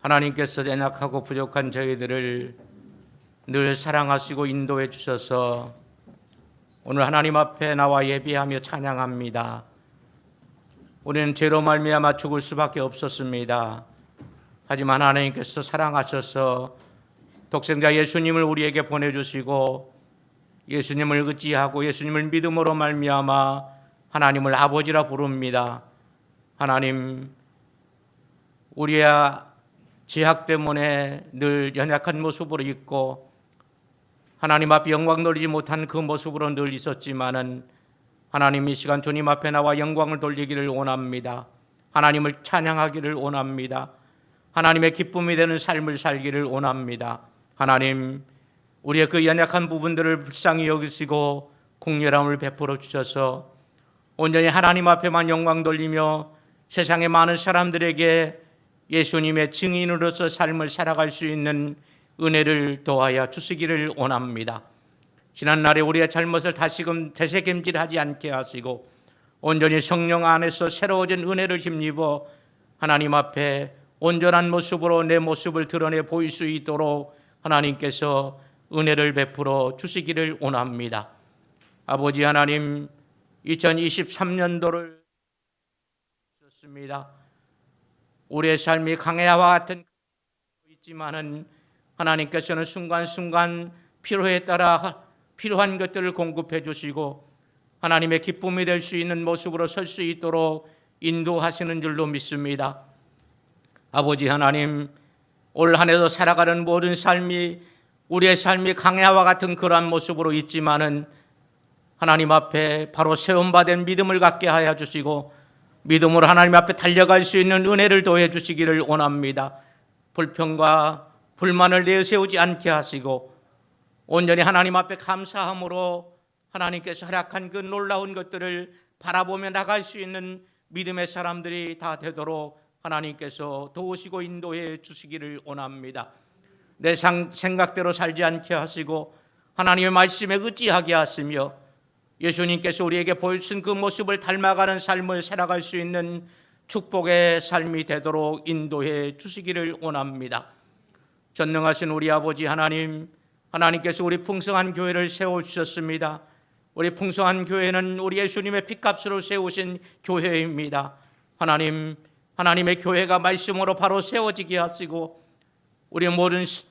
하나님께서 연약하고 부족한 저희들을 늘 사랑하시고 인도해 주셔서 오늘 하나님 앞에 나와 예비하며 찬양합니다. 우리는 죄로 말미암아 죽을 수밖에 없었습니다. 하지만 하나님께서 사랑하셔서 독생자 예수님을 우리에게 보내주시고 예수님을 의지하고 예수님을 믿음으로 말미암아 하나님을 아버지라 부릅니다. 하나님 우리의 죄악 때문에 늘 연약한 모습으로 있고 하나님 앞에 영광 돌리지 못한 그 모습으로 늘 있었지만은 하나님 이 시간 주님 앞에 나와 영광을 돌리기를 원합니다. 하나님을 찬양하기를 원합니다. 하나님의 기쁨이 되는 삶을 살기를 원합니다. 하나님 우리의 그 연약한 부분들을 불쌍히 여기시고 공렬함을 베풀어 주셔서 온전히 하나님 앞에만 영광 돌리며 세상의 많은 사람들에게 예수님의 증인으로서 삶을 살아갈 수 있는 은혜를 더하여 주시기를 원합니다. 지난날에 우리의 잘못을 다시금 되새김질하지 않게 하시고 온전히 성령 안에서 새로워진 은혜를 힘입어 하나님 앞에 온전한 모습으로 내 모습을 드러내 보일 수 있도록 하나님께서 은혜를 베풀어 주시기를 원합니다. 아버지 하나님 2023년도를 주셨습니다. 우리의 삶이 강해와 같은 있지만은 하나님께서는 순간순간 필요에 따라 필요한 것들을 공급해 주시고 하나님의 기쁨이 될 수 있는 모습으로 설 수 있도록 인도하시는 줄로 믿습니다. 아버지 하나님 올 한 해도 살아가는 모든 삶이 우리의 삶이 강야와 같은 그러한 모습으로 있지만은 하나님 앞에 바로 세움받은 믿음을 갖게 하여 주시고 믿음으로 하나님 앞에 달려갈 수 있는 은혜를 더해 주시기를 원합니다. 불평과 불만을 내세우지 않게 하시고 온전히 하나님 앞에 감사함으로 하나님께서 허락한 그 놀라운 것들을 바라보며 나갈 수 있는 믿음의 사람들이 다 되도록 하나님께서 도우시고 인도해 주시기를 원합니다. 내 상- 생각대로 살지 않게 하시고 하나님의 말씀에 의지하게 하시며 예수님께서 우리에게 보여주신 그 모습을 닮아가는 삶을 살아갈 수 있는 축복의 삶이 되도록 인도해 주시기를 원합니다. 전능하신 우리 아버지 하나님, 하나님께서 우리 풍성한 교회를 세워 주셨습니다. 우리 풍성한 교회는 우리 예수님의 핏값으로 세우신 교회입니다. 하나님, 하나님의 교회가 말씀으로 바로 세워지게 하시고 우리 모든 시-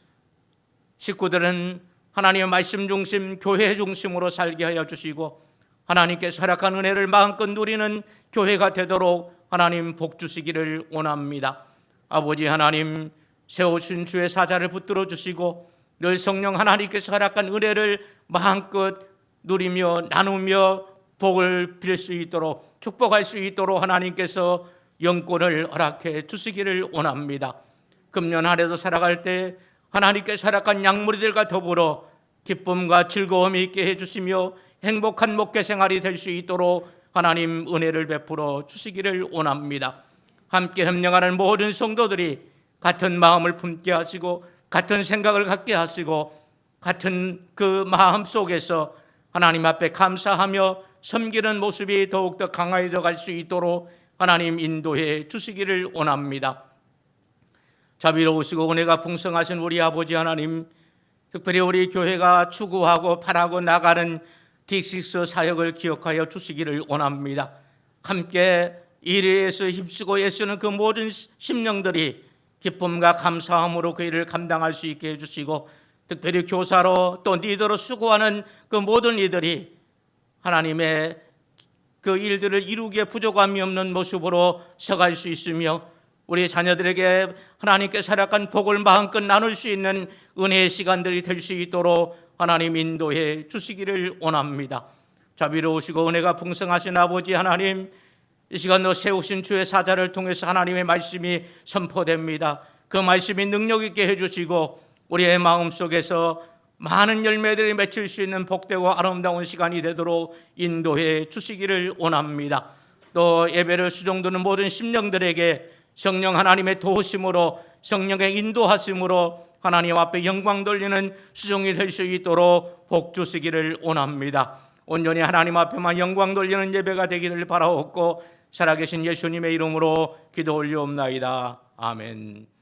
식구들은 하나님의 말씀 중심, 교회 중심으로 살게 하여 주시고 하나님께서 허락한 은혜를 마음껏 누리는 교회가 되도록 하나님 복 주시기를 원합니다. 아버지 하나님 세우신 주의 사자를 붙들어 주시고 늘 성령 하나님께서 허락한 은혜를 마음껏 누리며 나누며 복을 빌 수 있도록 축복할 수 있도록 하나님께서 영권을 허락해 주시기를 원합니다. 금년 한 해도 살아갈 때 하나님께서 허락한 양무리들과 더불어 기쁨과 즐거움이 있게 해주시며 행복한 목회 생활이 될 수 있도록 하나님 은혜를 베풀어 주시기를 원합니다. 함께 협력하는 모든 성도들이 같은 마음을 품게 하시고 같은 생각을 갖게 하시고 같은 그 마음 속에서 하나님 앞에 감사하며 섬기는 모습이 더욱더 강화해져 갈 수 있도록 하나님 인도해 주시기를 원합니다. 자비로우시고 은혜가 풍성하신 우리 아버지 하나님, 특별히 우리 교회가 추구하고 바라고 나가는 딕식스 사역을 기억하여 주시기를 원합니다. 함께 일에서 힘쓰고 애쓰는 그 모든 심령들이 기쁨과 감사함으로 그 일을 감당할 수 있게 해주시고 특별히 교사로 또 리더로 수고하는 그 모든 이들이 하나님의 그 일들을 이루기에 부족함이 없는 모습으로 서갈 수 있으며 우리 자녀들에게 하나님께 허락한 복을 마음껏 나눌 수 있는 은혜의 시간들이 될 수 있도록 하나님 인도해 주시기를 원합니다. 자비로우시고 은혜가 풍성하신 아버지 하나님 이 시간도 세우신 주의 사자를 통해서 하나님의 말씀이 선포됩니다. 그 말씀이 능력 있게 해주시고 우리의 마음 속에서 많은 열매들이 맺힐 수 있는 복되고 아름다운 시간이 되도록 인도해 주시기를 원합니다. 또 예배를 수종드는 모든 심령들에게 성령 하나님의 도우심으로 성령의 인도하심으로 하나님 앞에 영광 돌리는 수종이 될 수 있도록 복 주시기를 원합니다. 온전히 하나님 앞에만 영광 돌리는 예배가 되기를 바라옵고 살아계신 예수님의 이름으로 기도 올리옵나이다. 아멘.